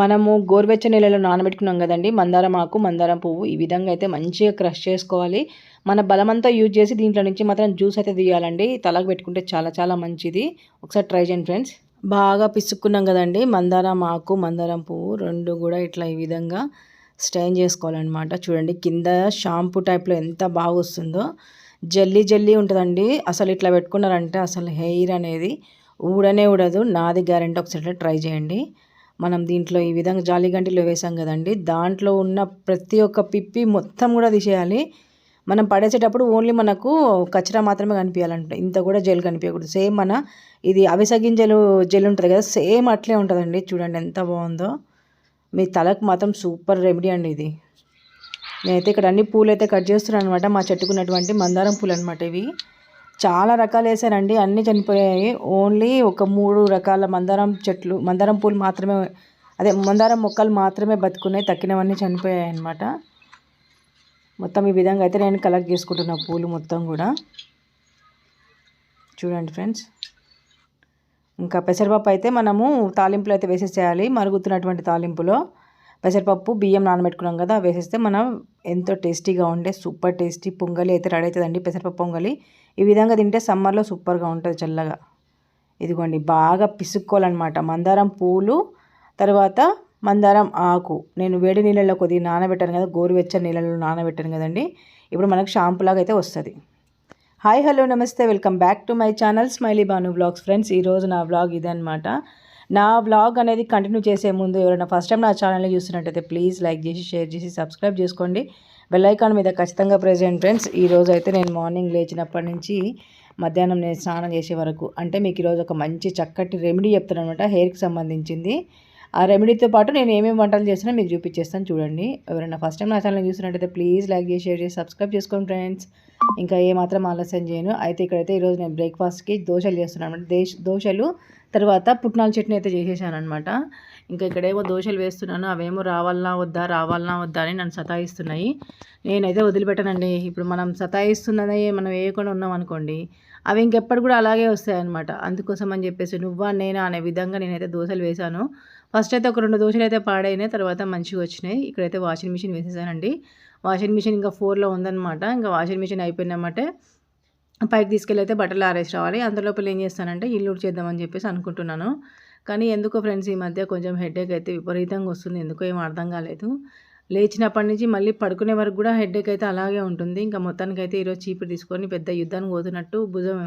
మనము గోరువెచ్చ నీళ్ళలో నానబెట్టుకున్నాం కదండి. మందారం ఆకు మందారం పువ్వు ఈ విధంగా అయితే మంచిగా క్రష్ చేసుకోవాలి. మన బలమంతా యూజ్ చేసి దీంట్లో నుంచి మాత్రం జ్యూస్ అయితే తీయాలండి. తలకు పెట్టుకుంటే చాలా చాలా మంచిది. ఒకసారి ట్రై చేయండి ఫ్రెండ్స్. బాగా పిసుక్కున్నాం కదండి. మందారం ఆకు మందారం పువ్వు రెండు కూడా ఇట్లా ఈ విధంగా స్టైన్ చేసుకోవాలన్నమాట. చూడండి కింద షాంపూ టైప్లో ఎంత బాగా వస్తుందో. జల్లీ జల్లీ ఉంటుందండి. అసలు ఇట్లా పెట్టుకున్నారంటే అసలు హెయిర్ అనేది ఊడనే ఊడదు. నాది గ్యారెంటీ ఒకసారి ట్రై చేయండి. మనం దీంట్లో ఈ విధంగా జాలి గంటిలో వేసాం కదండి. దాంట్లో ఉన్న ప్రతి ఒక్క పిప్పి మొత్తం కూడా తీసేయాలి. మనం పడేసేటప్పుడు ఓన్లీ మనకు కచరా మాత్రమే కనిపించాలంట. ఇంత కూడా జెల్ కనిపించకూడదు. సేమ్ మన ఇది అవిసె గింజలు జెల్ ఉంటుంది కదా సేమ్ అట్లే ఉంటుందండి. చూడండి ఎంత బాగుందో. మీ తలకు మాత్రం సూపర్ రెమెడీ అండి ఇది. నేనైతే ఇక్కడ అన్ని పూలు అయితే కట్ చేస్తున్నాను అనమాట మా చెట్టుకున్నటువంటి మందారం పూలు అనమాట ఇవి. చాలా రకాలు వేసానండి. అన్నీ చనిపోయాయి. ఓన్లీ ఒక మూడు రకాల మందారం చెట్లు మందారం పూలు మాత్రమే అదే మందారం మొక్కలు మాత్రమే బతుకున్నాయి. తక్కినవన్నీ చనిపోయాయి అనమాట మొత్తం ఈ విధంగా అయితే నేను కలెక్ట్ చేసుకుంటున్నా పూలు మొత్తం కూడా. చూడండి ఫ్రెండ్స్ ఇంకా పెసరపప్పు అయితే మనము తాలింపులు అయితే వేసేసేయాలి. మరుగుతున్నటువంటి తాలింపులో. పెసరపప్పు బియ్యం నానబెట్టుకున్నాం కదా వేసేస్తే మనం ఎంతో టేస్టీగా ఉండే సూపర్ టేస్టీ పొంగలి అయితే రెడీ అవుతుందండి పెసరపప్పు పొంగలి. ఈ విధంగా తింటే సమ్మర్లో సూపర్గా ఉంటుంది చల్లగా. ఇదిగోండి బాగా పిసుక్కోవాలన్నమాట. మందారం పూలు తర్వాత మందారం ఆకు. నేను వేడి నీళ్ళలో కొద్దిగా నానబెట్టాను కదా గోరువెచ్చని నీళ్ళలో నానబెట్టాను కదండి. ఇప్పుడు మనకు షాంపులాగా అయితే వస్తుంది. హాయ్ హలో నమస్తే welcome back to my channel smiley Banu blogs. Friends ఈరోజు నా బ్లాగ్ ఇదనమాట నా బ్లాగ్ అనేది కంటిన్యూ చేసే ముందు ఎవరైనా ఫస్ట్ టైం నా ఛానల్ని చూస్తున్నట్టయితే ప్లీజ్ లైక్ చేసి షేర్ చేసి సబ్స్క్రైబ్ చేసుకోండి. బెల్ ఐకాన్ మీద ఖచ్చితంగా ప్రెజెంట్ ఫ్రెండ్స్ ఈరోజు అయితే నేను మార్నింగ్ లేచినప్పటి నుంచి మధ్యాహ్నం నేను స్నానం చేసే వరకు అంటే మీకు ఈరోజు ఒక మంచి చక్కటి రెమెడీ చెప్తాను అనమాట హెయిర్కి సంబంధించింది. ఆ రెమెడీతో పాటు నేను ఏమేమి వంటలు చేసినా మీకు చూపించేస్తాను చూడండి. ఎవరైనా ఫస్ట్ టైం నా ఛానల్ చూసినట్టయితే ప్లీజ్ లైక్ చేసి షేర్ చేసి సబ్స్క్రైబ్ చేసుకోండి ఫ్రెండ్స్ ఇంకా ఏమాత్రం ఆలస్యం చేయను. అయితే ఇక్కడైతే ఈరోజు నేను బ్రేక్ఫాస్ట్కి దోశలు చేస్తున్నాను. అనమాట దేశ దోశలు తర్వాత పుట్నాల చట్నీ అయితే చేసేసాను అనమాట ఇంకా ఇక్కడేమో దోశలు వేస్తున్నాను. అవేమో రావాలనా వద్దా రావాలనా వద్దా అని నన్ను సతాయిస్తున్నాయి. నేనైతే వదిలిపెట్టానండి. ఇప్పుడు మనం సతాయిస్తున్నది మనం వేయకుండా ఉన్నాం అనుకోండి అవి ఇంకెప్పుడు కూడా అలాగే వస్తాయి అనమాట అందుకోసం అని చెప్పేసి నువ్వా నేనా అనే విధంగా నేనైతే దోశలు వేశాను. ఫస్ట్ అయితే ఒక రెండు దోశలు అయితే పాడైనాయి తర్వాత మంచిగా వచ్చినాయి. ఇక్కడైతే వాషింగ్ మిషన్ వేసేసానండి. వాషింగ్ మిషన్ ఇంకా ఫోర్లో ఉందన్నమాట. ఇంకా వాషింగ్ మిషన్ అయిపోయిందన్నమాట పైకి తీసుకెళ్ళి అయితే బట్టలు ఆరేసి రావాలి. అందులోపల ఏం చేస్తానంటే ఇల్లు చేద్దామని చెప్పేసి అనుకుంటున్నాను. కానీ ఎందుకో ఫ్రెండ్స్ ఈ మధ్య కొంచెం హెడేక్ అయితే విపరీతంగా వస్తుంది. ఎందుకో ఏం అర్థం కాలేదు. లేచినప్పటి నుంచి మళ్ళీ పడుకునే వరకు కూడా హెడేక్ అయితే అలాగే ఉంటుంది. ఇంకా మొత్తానికి అయితే ఈరోజు చీపురు తీసుకొని పెద్ద యుద్ధానికి పోతున్నట్టు భుజం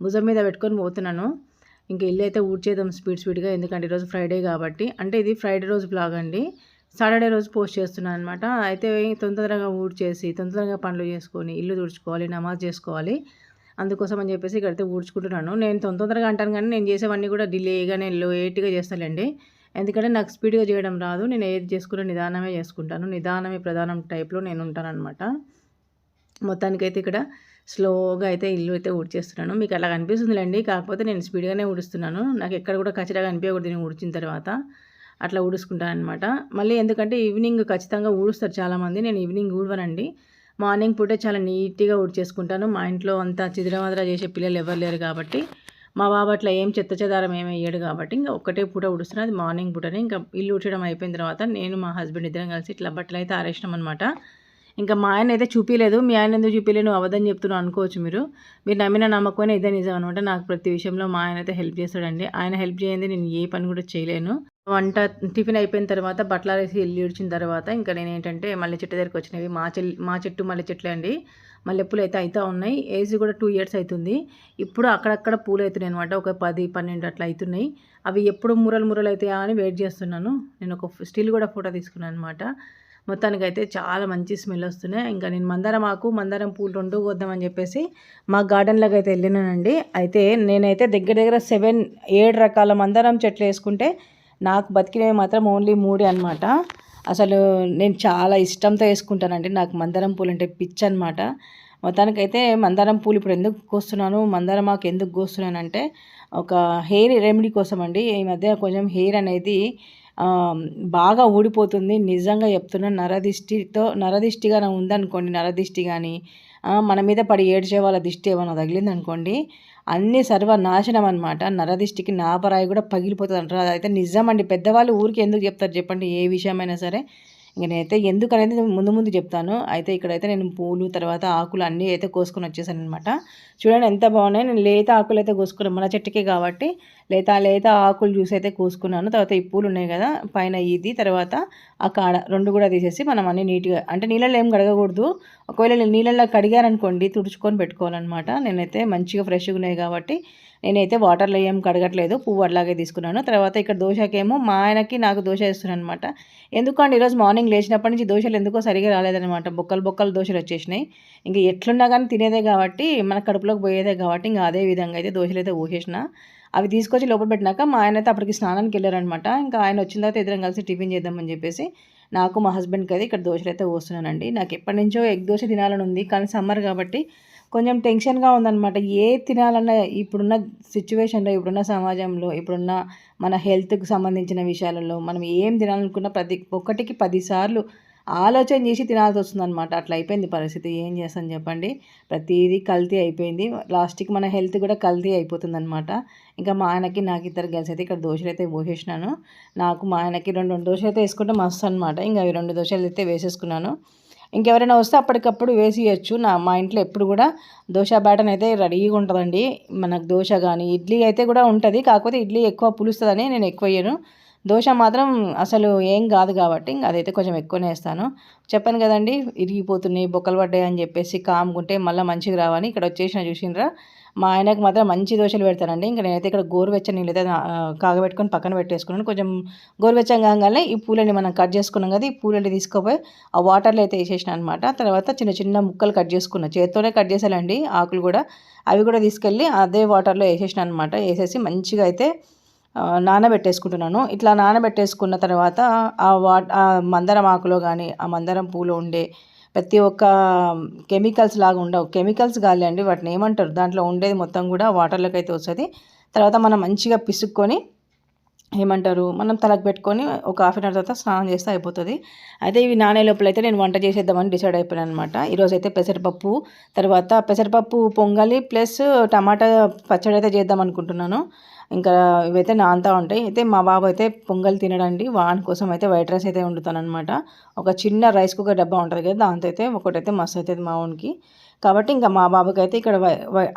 భుజం మీద పెట్టుకొని పోతున్నాను. ఇంకా ఇల్లు అయితే ఊడ్చేద్దాం స్పీడ్ స్పీడ్గా. ఎందుకంటే ఈరోజు ఫ్రైడే కాబట్టి. అంటే ఇది ఫ్రైడే రోజు బ్లాగ్ అండి. సాటర్డే రోజు పోస్ట్ చేస్తున్నాను అనమాట అయితే తొందరగా ఊడ్చేసి తొందరగా పనులు చేసుకొని ఇల్లు తుడుచుకోవాలి నమాజ్ చేసుకోవాలి. అందుకోసం అని చెప్పేసి ఇక్కడైతే ఊడ్చుకుంటున్నాను. నేను తొందరగా అంటాను కానీ నేను చేసేవన్నీ కూడా డిలేగా నేను లేట్గా చేస్తానండి ఎందుకంటే నాకు స్పీడ్గా చేయడం రాదు. నేను ఏది చేసుకున్నా నిదానమే చేసుకుంటాను. నిదానమే ప్రధానం టైప్లో నేను ఉంటాను అనమాట మొత్తానికైతే ఇక్కడ స్లోగా అయితే ఇల్లు అయితే ఊడ్చేస్తున్నాను. మీకు అలా కనిపిస్తుందిలేండి. కాకపోతే నేను స్పీడ్గానే ఊడుస్తున్నాను. నాకు ఎక్కడ కూడా ఖచ్చితంగా అనిపించకూడదు నేను ఊడ్చిన తర్వాత. అట్లా ఊడుసుకుంటాను అనమాట మళ్ళీ ఎందుకంటే ఈవినింగ్ ఖచ్చితంగా ఊడుస్తారు చాలామంది. నేను ఈవినింగ్ ఊడవనండి. మార్నింగ్ పూటే చాలా నీట్గా ఊడ్చేసుకుంటాను. మా ఇంట్లో అంతా చిదిరమదర చేసే పిల్లలు ఎవరు లేరు కాబట్టి. మా బాబు అట్లా ఏం చెత్త చెదారం ఏమి వేయడు కాబట్టి ఇంకా ఒక్కటే పూట ఉడుస్తున్నా అది మార్నింగ్ పూటనే ఇంకా ఇల్లు ఉడ్చడం అయిపోయిన తర్వాత నేను మా హస్బెండ్ ఇద్దరం కలిసి ఇట్లా బట్టలు అయితే ఆరేసినాం అనమాట ఇంకా మా ఆయన అయితే చూపించలేదు మీ ఆయన ఎందుకు చూపించలేదు నువ్వు అవదని చెప్తున్నావు అనుకోవచ్చు మీరు. మీరు నమ్మిన నమ్మకమైన ఇదే నిజం అనమాట నాకు ప్రతి విషయంలో మా ఆయన అయితే హెల్ప్ చేస్తాడండి. ఆయన హెల్ప్ చేయండి. నేను ఏ పని కూడా చేయలేను. వంట టిఫిన్ అయిపోయిన తర్వాత బట్టలారేసి ఇల్లు ఇడిచిన తర్వాత ఇంకా నేను ఏంటంటే మళ్ళీ చెట్టు దగ్గరికి వచ్చినవి. మా చెల్లి మా చెట్టు మళ్ళీ చెట్లే అండి. మళ్ళీ అయితే అవుతూ ఉన్నాయి. ఏజ్ కూడా టూ ఇయర్స్ అవుతుంది ఇప్పుడు అక్కడక్కడ పూలు అవుతున్నాయి అనమాట ఒక పది పన్నెండు అట్లా అవుతున్నాయి అవి ఎప్పుడు మురలు మురలు అవుతాయా అని వెయిట్ చేస్తున్నాను. నేను ఒక స్టిల్ కూడా ఫోటో తీసుకున్నాను అనమాట మొత్తానికి అయితే చాలా మంచి స్మెల్ వస్తున్నాయి. ఇంకా నేను మందారం ఆకు మందారం పూలు రెండు వద్దామని చెప్పేసి మా గార్డెన్లోకి అయితే వెళ్ళినానండి. అయితే నేనైతే దగ్గర దగ్గర సెవెన్ ఏడు రకాల మందారం చెట్లు వేసుకుంటే నాకు బతికినవి మాత్రం ఓన్లీ మూడే అనమాట అసలు నేను చాలా ఇష్టంతో వేసుకుంటానండి. నాకు మందారం పూలు అంటే పిచ్ అనమాట మొత్తానికైతే మందారం పూలు ఇప్పుడు ఎందుకు కోస్తున్నాను మందారం మాకు ఎందుకు కోస్తున్నానంటే ఒక హెయిర్ రెమెడీ కోసం అండి ఈ మధ్య కొంచెం హెయిర్ అనేది బాగా ఊడిపోతుంది. నిజంగా చెప్తున్నా నరదిష్టితో నరదిష్టిగా ఉందనుకోండి నరదిష్టి కానీ మన మీద పడి ఏడ్చే వాళ్ళ దిష్టి ఏమైనా తగిలింది అనుకోండి అన్ని సర్వనాశనం అనమాట నరదిష్టికి నాపరాయి కూడా పగిలిపోతుంది అంటారు అదైతే నిజమండి. పెద్దవాళ్ళు ఊరికి ఎందుకు చెప్తారు చెప్పండి ఏ విషయమైనా సరే. ఇంక నేనైతే ఎందుకు అనేది ముందు ముందు చెప్తాను. అయితే ఇక్కడైతే నేను పూలు తర్వాత ఆకులు అన్నీ అయితే కోసుకొని వచ్చేసాను అనమాట చూడండి ఎంత బాగున్నాయి. నేను లేత ఆకులు అయితే కోసుకున్నాను మన చెట్టుకే కాబట్టి లేత లేత ఆకులు చూసి అయితే కోసుకున్నాను. తర్వాత ఈ పూలు ఉన్నాయి కదా పైన ఇది తర్వాత ఆ కాడ రెండు కూడా తీసేసి మనం అన్ని నీట్గా అంటే నీళ్ళలో ఏం కడగకూడదు. ఒకవేళ నీళ్ళల్లో కడిగారనుకోండి తుడుచుకొని పెట్టుకోవాలన్నమాట. నేనైతే మంచిగా ఫ్రెష్గా ఉన్నాయి కాబట్టి నేనైతే వాటర్లో ఏం కడగట్లేదు పువ్వు అట్లాగే తీసుకున్నాను. తర్వాత ఇక్కడ దోశకేమో మా ఆయనకి నాకు దోశ వేస్తున్నాను అనమాట ఎందుకంటే ఈరోజు మార్నింగ్ లేచినప్పటి నుంచి దోశలు ఎందుకో సరిగా రాలేదనమాట బొక్కలు బొక్కలు దోశలు వచ్చేసినాయి. ఇంకా ఎట్లున్నా కానీ తినేదే కాబట్టి మన కడుపులోకి పోయేదే కాబట్టి ఇంకా అదే విధంగా అయితే దోశలు అయితే ఊసేసిన అవి తీసుకొచ్చి లోపల పెట్టినాక మా ఆయన అయితే అప్పటికి స్నానానికి వెళ్ళారనమాట ఇంకా ఆయన వచ్చిన తర్వాత ఇద్దరం కలిసి టిఫిన్ చేద్దామని చెప్పేసి నాకు మా హస్బెండ్కి అయితే ఇక్కడ దోశలు అయితే పోస్తున్నానండి. నాకు ఎప్పటి నుంచో ఎగ్ దోశ తినాలని ఉంది. కానీ సమ్మర్ కాబట్టి కొంచెం టెన్షన్గా ఉందన్నమాట. ఏ తినాలన్న ఇప్పుడున్న సిచ్యువేషన్లో ఇప్పుడున్న సమాజంలో ఇప్పుడున్న మన హెల్త్కి సంబంధించిన విషయాలలో మనం ఏం తినాలనుకున్న ప్రతి ఒక్కటికి పదిసార్లు ఆలోచన చేసి తినాల్సి వస్తుందన్నమాట. అట్లా అయిపోయింది పరిస్థితి. ఏం చేస్తాం చెప్పండి? ప్రతిదీ కల్తీ అయిపోయింది. లాస్ట్కి మన హెల్త్ కూడా కల్తీ అయిపోతుంది అనమాట ఇంకా మా ఆయనకి నాకు ఇద్దరు కలిసి అయితే ఇక్కడ దోశలు అయితే పోసేసినాను. నాకు మా ఆయనకి రెండు రెండు దోశలు అయితే వేసుకుంటే మస్తు అనమాట ఇంకా అవి రెండు దోశలు అయితే వేసేసుకున్నాను. ఇంకెవరైనా వస్తే అప్పటికప్పుడు వేసియచ్చు. నా మా ఇంట్లో ఎప్పుడు కూడా దోశ బ్యాటన్ అయితే రెడీగా ఉంటుందండి. మనకు దోశ కానీ ఇడ్లీ అయితే కూడా ఉంటుంది. కాకపోతే ఇడ్లీ ఎక్కువ పులుస్తుందని నేను ఎక్కువ వేయను దోశ మాత్రం అసలు ఏం కాదు కాబట్టి ఇంకా అదైతే కొంచెం ఎక్కువనే వేస్తాను. చెప్పాను కదండి ఇరిగిపోతున్నాయి బొక్కలు పడ్డాయి అని చెప్పేసి కాముకుంటే మళ్ళీ మంచిగా రావని. ఇక్కడ వచ్చేసిన చూసినరా. మా ఆయనకు మాత్రం మంచి దోశలు పెడతానండి ఇంకా నేనైతే ఇక్కడ గోరువెచ్చని నీళ్ళు అయితే కాగబెట్టుకొని పక్కన పెట్టేసుకున్నాను. కొంచెం గోరువెచ్చని కాగానే ఈ పూలని మనం కట్ చేసుకున్నాం కదా ఈ పూలని తీసుకుపోయి ఆ వాటర్లో అయితే వేసేసిన అనమాట తర్వాత చిన్న చిన్న ముక్కలు కట్ చేసుకున్న. చేతితోనే కట్ చేసాలండి ఆకులు కూడా. అవి కూడా తీసుకెళ్ళి అదే వాటర్లో వేసేసిన అనమాట వేసేసి మంచిగా అయితే నానబెట్టేసుకుంటున్నాను. ఇట్లా నానబెట్టేసుకున్న తర్వాత ఆ వా ఆ మందరం ఆకులో కానీ ఆ మందరం పూలు ఉండే ప్రతి ఒక్క కెమికల్స్ లాగా ఉండవు. కెమికల్స్ అండి వాటిని ఏమంటారు? దాంట్లో ఉండేది మొత్తం కూడా వాటర్లోకి అయితే వస్తుంది. తర్వాత మనం మంచిగా పిసుక్కొని ఏమంటారు? మనం తలకు పెట్టుకొని ఒక హాఫ్ అన్ అవర్ తర్వాత స్నానం చేస్తే అయిపోతుంది. అయితే ఇవి నానే లోపల అయితే నేను వంట చేసేద్దామని డిసైడ్ అయిపోయాను అనమాట ఈరోజు అయితే పెసరపప్పు తర్వాత పెసరపప్పు పొంగలి ప్లస్ టమాటా పచ్చడి అయితే చేద్దాం అనుకుంటున్నాను. ఇంకా ఇవైతే నాంతా ఉంటాయి. అయితే మా బాబు అయితే పొంగల్ తినడండి. వాని కోసం అయితే వైట్ రైస్ అయితే వండుతాను అనమాట ఒక చిన్న రైస్ కుక్కర్ డబ్బా ఉంటుంది కదా దాంతో అయితే ఒకటైతే మస్తు అవుతుంది మా వానికి. కాబట్టి ఇంకా మా బాబుకి అయితే ఇక్కడ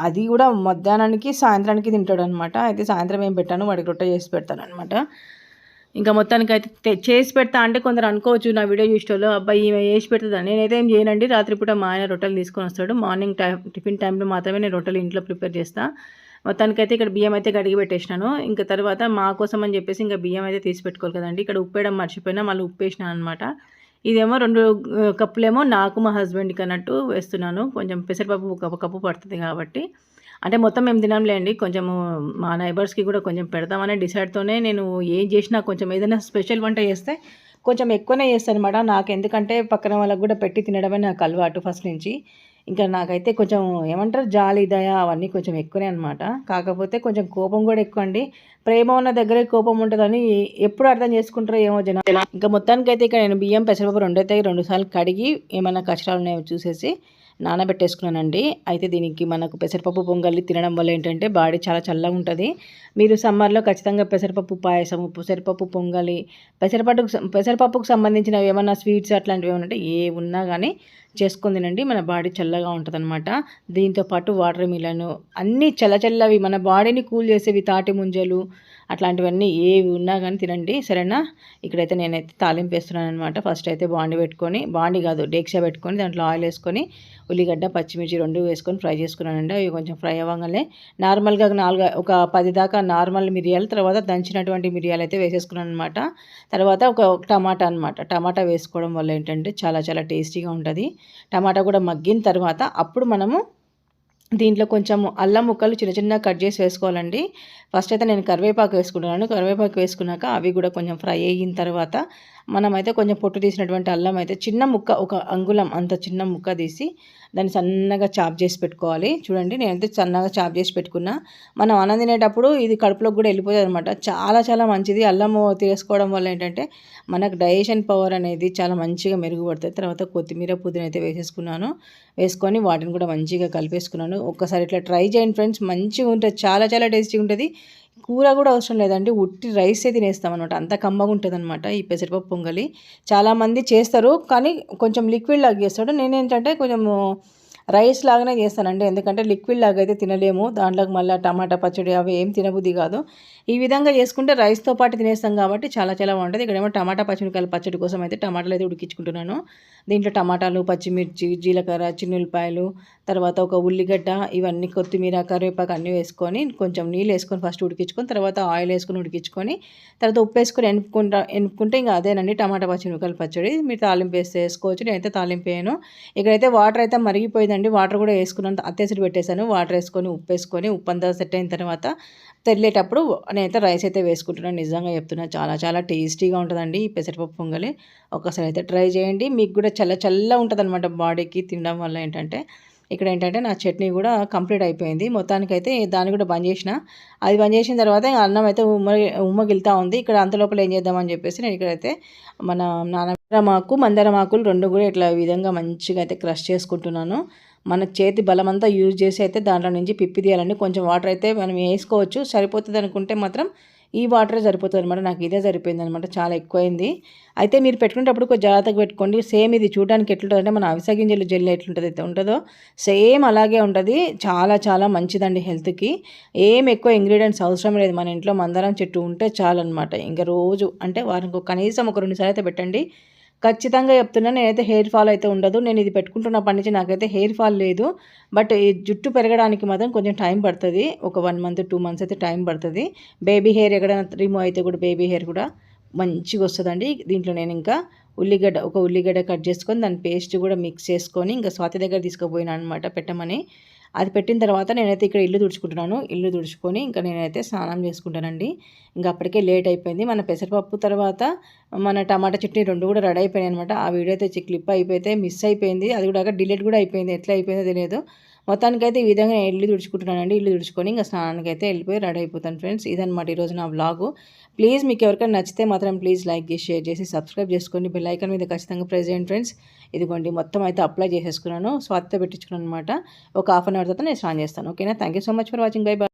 అది కూడా మధ్యాహ్నానికి సాయంత్రానికి తింటాడు అనమాట అయితే సాయంత్రం ఏం పెట్టాను వాడికి రొట్టె చేసి పెడతాను అనమాట ఇంకా మొత్తానికి అయితే చేసి పెడతా అంటే కొందరు అనుకోవచ్చు నా వీడియో చూసేటోళ్ళు అబ్బాయి ఈమె చేసి పెడుతుంది? నేనైతే ఏం చేయనండి. రాత్రిపూట మా ఆయన రొట్టెలు తీసుకొని వస్తాడు. మార్నింగ్ టైం టిఫిన్ టైంలో మాత్రమే నేను రొట్టెలు ఇంట్లో ప్రిపేర్ చేస్తాను మొత్తానికైతే ఇక్కడ బియ్యం అయితే కడిగి పెట్టేసినాను. ఇంకా తర్వాత మా కోసం అని చెప్పేసి ఇంకా బియ్యం అయితే తీసి పెట్టుకోవాలి కదండి. ఇక్కడ ఉప్పేయడం మర్చిపోయినా మళ్ళీ ఉప్పేసినాను అనమాట ఇదేమో రెండు కప్పులేమో నాకు మా హస్బెండ్కి అన్నట్టు వేస్తున్నాను. కొంచెం పెసరపప్పు ఒక కప్పు పడుతుంది కాబట్టి. అంటే మొత్తం మేము తినంలేండి కొంచెము మా నైబర్స్కి కూడా కొంచెం పెడతామనే డిసైడ్తోనే నేను ఏం చేసినా కొంచెం ఏదైనా స్పెషల్ వంట చేస్తే కొంచెం ఎక్కువనే చేస్తాను అనమాట నాకు ఎందుకంటే పక్కన వాళ్ళకి కూడా పెట్టి తినడమే నాకు అలవాటు ఫస్ట్ నుంచి. ఇంకా నాకైతే కొంచెం ఏమంటారు జాలి దయ అవన్నీ కొంచెం ఎక్కువనే అనమాట కాకపోతే కొంచెం కోపం కూడా ఎక్కువ అండి. ప్రేమ ఉన్న దగ్గరే కోపం ఉంటుందని ఎప్పుడు అర్థం చేసుకుంటారో ఏమో జనం. ఇంకా మొత్తానికైతే ఇక్కడ నేను బియ్యం పెసరపప్పు రెండైతే రెండు సార్లు కడిగి ఏమైనా కష్టాలు ఉన్నాయో చూసేసి నానబెట్టేసుకున్నానండి. అయితే దీనికి మనకు పెసరపప్పు పొంగల్ని తినడం వల్ల ఏంటంటే బాడీ చాలా చల్లగా ఉంటుంది. మీరు సమ్మర్లో ఖచ్చితంగా పెసరపప్పు పాయసము పెసరపప్పు పొంగలి పెసరపప్పుకు పెసరపప్పుకు సంబంధించిన ఏమైనా స్వీట్స్ అట్లాంటివి ఏమన్నా ఏ ఉన్నా కానీ చేసుకొని తినండి మన బాడీ చల్లగా ఉంటుందనమాట దీంతో పాటు వాటర్ మిలను అన్నీ చల్లచల్లవి మన బాడీని కూల్ చేసేవి తాటి ముంజలు అట్లాంటివన్నీ ఏవి ఉన్నా కానీ తినండి. సరేనా? ఇక్కడైతే నేనైతే తాలింపు వేస్తున్నాను అనమాట ఫస్ట్ అయితే బాండి పెట్టుకొని బాండి కాదు డేక్షా పెట్టుకొని దాంట్లో ఆయిల్ వేసుకొని ఉల్లిగడ్డ పచ్చిమిర్చి రెండు వేసుకొని ఫ్రై చేసుకున్నానండి. అవి కొంచెం ఫ్రై అవ్వగానే నార్మల్గా నాలుగు ఒక పది దాకా నార్మల్ మిరియాలు తర్వాత దంచినటువంటి మిరియాలు అయితే వేసేసుకున్నాను అనమాట తర్వాత ఒక టమాటా అనమాట టమాటా వేసుకోవడం వల్ల ఏంటంటే చాలా చాలా టేస్టీగా ఉంటుంది. టమాటా కూడా మగ్గిన తర్వాత అప్పుడు మనము దీంట్లో కొంచెం అల్లం ముక్కలు చిన్న చిన్న కట్ చేసి వేసుకోవాలండి. ఫస్ట్ అయితే నేను కరివేపాకు వేసుకుంటున్నాను. కరివేపాకు వేసుకున్నాక అవి కూడా కొంచెం ఫ్రై అయిన తర్వాత మనమైతే కొంచెం పొట్టు తీసినటువంటి అల్లం అయితే చిన్న ముక్క ఒక అంగుళం అంత చిన్న ముక్క తీసి దాన్ని సన్నగా చాప్ చేసి పెట్టుకోవాలి. చూడండి నేనైతే సన్నగా చాప్ చేసి పెట్టుకున్నా. మనం అన్నం తినేటప్పుడు ఇది కడుపులోకి కూడా వెళ్ళిపోతుంది అనమాట చాలా చాలా మంచిది. అల్లము తీసుకోవడం వల్ల ఏంటంటే మనకు డైజెషన్ పవర్ అనేది చాలా మంచిగా మెరుగుపడుతుంది. తర్వాత కొత్తిమీర పుదీన అయితే వేసేసుకున్నాను. వేసుకొని వాటిని కూడా మంచిగా కలిపేసుకున్నాను. ఒక్కసారి ఇట్లా ట్రై చేయండి ఫ్రెండ్స్. మంచిగా ఉంటుంది. చాలా చాలా టేస్టీగా ఉంటుంది. కూర కూడా అవసరం లేదండి. ఉట్టి రైసే తినేస్తాం అనమాట అంత కమ్మగా ఉంటుంది అనమాట ఈ పెసరపప్పు పొంగలి. చాలామంది చేస్తారు కానీ కొంచెం లిక్విడ్ లాగా చేస్తాడు. నేనేంటంటే కొంచెము రైస్ లాగానే చేస్తానండి. ఎందుకంటే లిక్విడ్ లాగా అయితే తినలేము. దాంట్లోకి మళ్ళీ టమాటా పచ్చడి అవి ఏం తినబుద్ధి కాదు. ఈ విధంగా చేసుకుంటే రైస్తో పాటు తినేస్తాం కాబట్టి చాలా చాలా బాగుంటుంది. ఇక్కడ ఏమో టమాటా పచ్చిమిరకాయల పచ్చడి కోసం అయితే టమాటాలు అయితే ఉడికించుకుంటున్నాను. దీంట్లో టమాటాలు పచ్చిమిర్చి జీలకర్ర చిన్నులపాయలు తర్వాత ఒక ఉల్లిగడ్డ ఇవన్నీ కొత్తిమీర కరివేపాకు అన్నీ వేసుకొని కొంచెం నీళ్ళు వేసుకొని ఫస్ట్ ఉడికించుకొని తర్వాత ఆయిల్ వేసుకొని ఉడికించుకొని తర్వాత ఉప్పు వేసుకొని ఎనుపుకుంటా ఎనుపుకుంటే ఇంకా అదేనండి టమాటా పచ్చిమిరకాయల పచ్చడి. మీరు తాలింపు వేస్తే వేసుకోవచ్చు. నేనైతే తాలింపు వేయను. ఇక్కడైతే వాటర్ అయితే మరిగిపోయిందండి. వాటర్ కూడా వేసుకున్నాను అత్తేసరి పెట్టేశాను. వాటర్ వేసుకొని ఉప్పు వేసుకొని ఉప్పు అంతా సెట్ అయిన తర్వాత తెల్లేటప్పుడు నేనైతే రైస్ అయితే వేసుకుంటున్నాను. నిజంగా చెప్తున్నా చాలా చాలా టేస్టీగా ఉంటుందండి ఈ పెసరపప్పు పొంగలి. ఒకసారి అయితే ట్రై చేయండి. మీకు కూడా చల్ల చల్ల ఉంటుందన్నమాట బాడీకి తినడం వల్ల ఏంటంటే. ఇక్కడ ఏంటంటే నా చట్నీ కూడా కంప్లీట్ అయిపోయింది. మొత్తానికి అయితే దాన్ని కూడా బంద్ చేసిన. అది బంద్ చేసిన తర్వాత అన్నం అయితే ఉమ్మ ఉమ్మగిలుతూ ఉంది. ఇక్కడ అంత లోపల ఏం చేద్దామని చెప్పేసి నేను ఇక్కడైతే మన నానమాకు మందరమాకులు రెండు కూడా ఇట్లా విధంగా మంచిగా అయితే క్రష్ చేసుకుంటున్నాను. మన చేతి బలమంతా యూజ్ చేసి అయితే దాంట్లో నుంచి పిప్పి తీయాలండి. కొంచెం వాటర్ అయితే మనం వేసుకోవచ్చు. సరిపోతుంది అనుకుంటే మాత్రం ఈ వాటరే సరిపోతుంది అనమాట నాకు ఇదే సరిపోయింది అనమాట చాలా ఎక్కువైంది. అయితే మీరు పెట్టుకునేటప్పుడు కొంచెం జాగ్రత్తగా పెట్టుకోండి. సేమ్ ఇది చూడడానికి ఎట్లుంటుందంటే మన అవిసె గింజలు జెల్ ఎట్లుంటుంది అయితే ఉంటుందో సేమ్ అలాగే ఉంటుంది. చాలా చాలా మంచిదండి హెల్త్కి. ఏం ఎక్కువ ఇంగ్రీడియంట్స్ అవసరం లేదు. మన ఇంట్లో మందరం చెట్టు ఉంటే చాలన్నమాట ఇంకా రోజు అంటే వారికి కనీసం ఒక రెండుసార్లు అయితే పెట్టండి. ఖచ్చితంగా చెప్తున్నా నేనైతే హెయిర్ ఫాల్ అయితే ఉండదు. నేను ఇది పెట్టుకుంటున్నప్పటి నుంచి నాకైతే హెయిర్ ఫాల్ లేదు. బట్ ఈ జుట్టు పెరగడానికి మాత్రం కొంచెం టైం పడుతుంది. ఒక వన్ మంత్ టూ మంత్స్ అయితే టైం పడుతుంది. బేబీ హెయిర్ ఎక్కడైనా రిమూవ్ అయితే కూడా బేబీ హెయిర్ కూడా మంచిగా వస్తుందండి. దీంట్లో నేను ఇంకా ఉల్లిగడ్డ ఒక ఉల్లిగడ్డ కట్ చేసుకొని దాని పేస్ట్ కూడా మిక్స్ చేసుకొని ఇంకా స్వాతి దగ్గర తీసుకుపోయినా అనమాట పెట్టమని. అది పెట్టిన తర్వాత నేనైతే ఇక్కడ ఇల్లు తుడుచుకుంటున్నాను. ఇల్లు తుడుచుకొని ఇంకా నేనైతే స్నానం చేసుకుంటానండి. ఇంకా అప్పటికే లేట్ అయిపోయింది. మన పెసరపప్పు తర్వాత మన టమాటా చట్నీ రెండు కూడా రెడీ అయిపోయాయి అనమాట ఆ వీడియో అయితే క్లిప్ అయిపోతే మిస్ అయిపోయింది. అది కూడా డిలీట్ కూడా అయిపోయింది. ఎట్లా అయిపోయిందో తెలియదు. మొత్తానికైతే ఈ విధంగా నేను ఇల్లు తుడుచుకుంటున్నానండి. ఇల్లు తుడుచుకొని ఇంకా స్నానానికి అయితే వెళ్ళిపోయి రెడీ అయిపోతాను ఫ్రెండ్స్. ఇదనమాట ఈరోజు నా వ్లాగు. ప్లీజ్ మీకు ఎవరికైనా నచ్చితే మాత్రం ప్లీజ్ లైక్ చేసి షేర్ చేసి సబ్స్క్రైబ్ చేసుకోండి. బెల్ ఐకాన్ మీద ఖచ్చితంగా ప్రెస్ చేయండి ఫ్రెండ్స్. ఇదిగోండి మొత్తం అయితే అప్లై చేసేసుకున్నాను. స్వాతితో పెట్టించుకున్నాను అనమాట ఒక హాఫ్ అన్ అవర్ తర్వాత నేను స్నాన్ చేస్తాను. ఓకేనా? Thank you so much for watching. Bye bye